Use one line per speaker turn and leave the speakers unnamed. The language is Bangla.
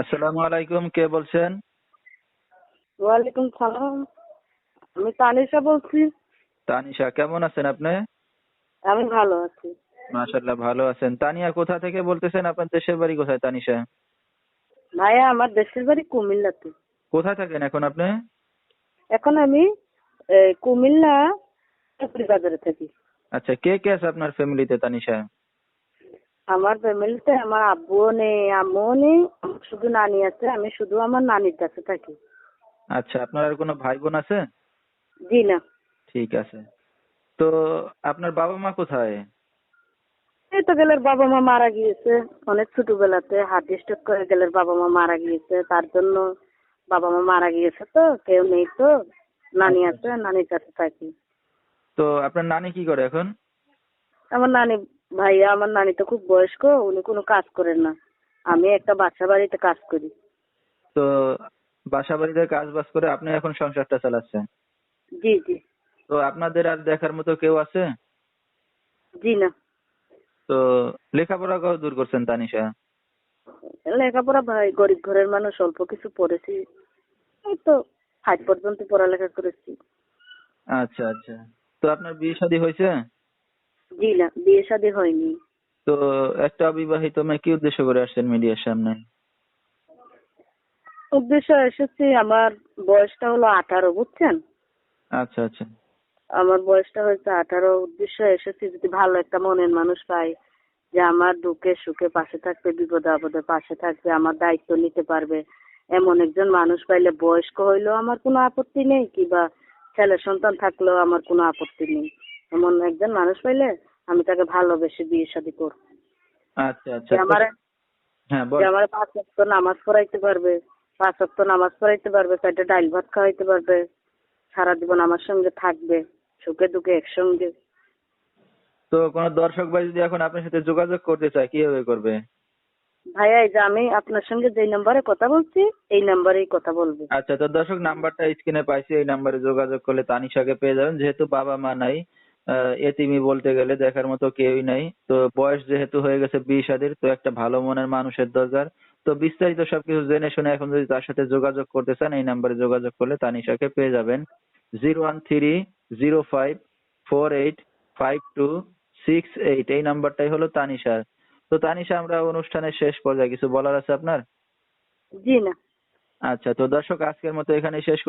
আসসালামু আলাইকুম কে বলছেন?
ওয়ালাইকুম সালাম। আমি তানিশা বলছি।
তানিশা কেমন আছেন আপনি?
আমি ভালো আছি।
মাশাল্লাহ ভালো আছেন। তানিয়া কোথা থেকে বলতেছেন আপনার দেশের বাড়ি কোথায় তানিশা?
ভাইয়া আমার দেশের বাড়ি কুমিল্লাতে।
কোথায় থাকেন এখন আপনি?
এখন আমি কুমিল্লা বাজারে থাকি।
আচ্ছা কে কে আছে আপনার ফ্যামিলিতে তানিশা?
আমার ফ্যামিলিতে আমার আব্বুও নেই আম্মুও নেই শুধু নানি আছে আমি শুধু আমার নানির কাছে থাকি।
আচ্ছা আপনার আর কোনো ভাই বোন আছে?
জি না।
ঠিক আছে। তো আপনার বাবা মা কোথায়?
এই তো গেলের বাবা মা মারা গিয়েছে অনেক ছোটবেলাতে হার্ট স্ট্রোক করে গেলের বাবা মা মারা গিয়েছে তার জন্য বাবা মা মারা গিয়েছে তো কেউ নেই তো নানি আছে নানির কাছে থাকি।
তো আপনার নানি কি করে এখন?
আমার নানি ভাইয়া আমার নানি তো খুব বয়স্ক উনি কোনো কাজ করেন না। আমি একটা বাসা বাড়িতে কাজ করি।
তো বাসা বাড়িতে কাজ বাজ করে আপনি এখন সংসারটা চালাচ্ছেন?
জি জি।
তো আপনাদের আর দেখার মতো কেউ আছে?
জি না।
তো লেখাপড়া কত দূর করছেন তানিশা?
লেখাপড়া ভাই গরিব ঘরের মানুষ অল্প কিছু পড়েছি। এই তো ফাইভ পর্যন্ত পড়ালেখা করেছি।
আচ্ছা আচ্ছা। তো আপনার বিয়ে শাদী হয়েছে?
জি না বিয়ে শাদী হয়নি।
তো একটা অবিবাহিত মেয়ে কি উদ্দেশ্য করে আসছেন মিডিয়ার সামনে?
উদ্দেশ্য এসেছি আমার বয়সটা হলো আঠারো বুঝছেন?
আচ্ছা আচ্ছা।
আমার বয়সটা হয়েছে আঠারো উদ্দেশ্য এসেছি যদি ভালো একটা মনের মানুষ পাই যে আমার দুঃখে সুখে পাশে থাকবে বিপদে আপদে পাশে থাকবে আমার দায়িত্ব নিতে পারবে। এমন একজন মানুষ পাইলে বয়স্ক হইলেও আমার কোনো আপত্তি নেই কিংবা ছেলে সন্তান থাকলেও আমার কোনো আপত্তি নেই। এমন একজন মানুষ পাইলে আমি তাকে ভালোবেসে বিয়ে শাদী করব।
আচ্ছা আচ্ছা।
যে আমার
হ্যাঁ বল।
আমার পাঁচ ওয়াক্ত নামাজ পড়াইতে পারবে পাঁচ ওয়াক্ত নামাজ পড়াইতে পারবে চারটে ডাইল ভাত খাওয়াইতে পারবে সারা জীবন আমার সঙ্গে থাকবে সুখে দুঃখে একসঙ্গে।
তো কোন দর্শক ভাই যদি এখন আপনার সাথে যোগাযোগ করতে চায় কীভাবে করবে?
ভাইয়া এই যে আমি আপনার সঙ্গে যেই নাম্বারে কথা বলছি এই নাম্বারেই কথা বলব।
আচ্ছা তো দর্শক নাম্বারটা স্ক্রিনে পাইছি এই নাম্বারে যোগাযোগ করলে তানিশাকে পেয়ে যাবেন। যেহেতু বাবা মা নাই এতিমি বলতে গেলে দেখার মতো কেউই নাই। তো বয়স যেহেতু হয়ে গেছে বিশ আদির তো একটা ভালো মনের মানুষের দরকার। তো বিস্তারিত সবকিছু জেনে শুনে এখন যদি তার সাথে যোগাযোগ করতে চান এই নাম্বারে যোগাযোগ করলে তানিশাকে পেয়ে যাবেন। Zero one three zero five four eight five two six eight এই নাম্বারটাই হলো তানিশার। তো তানিশা আমরা অনুষ্ঠানের শেষ পর্যায়ে কিছু বলার আছে আপনার?
জি না।
আচ্ছা তো দর্শক আজকের মতো এখানে শেষ করছি।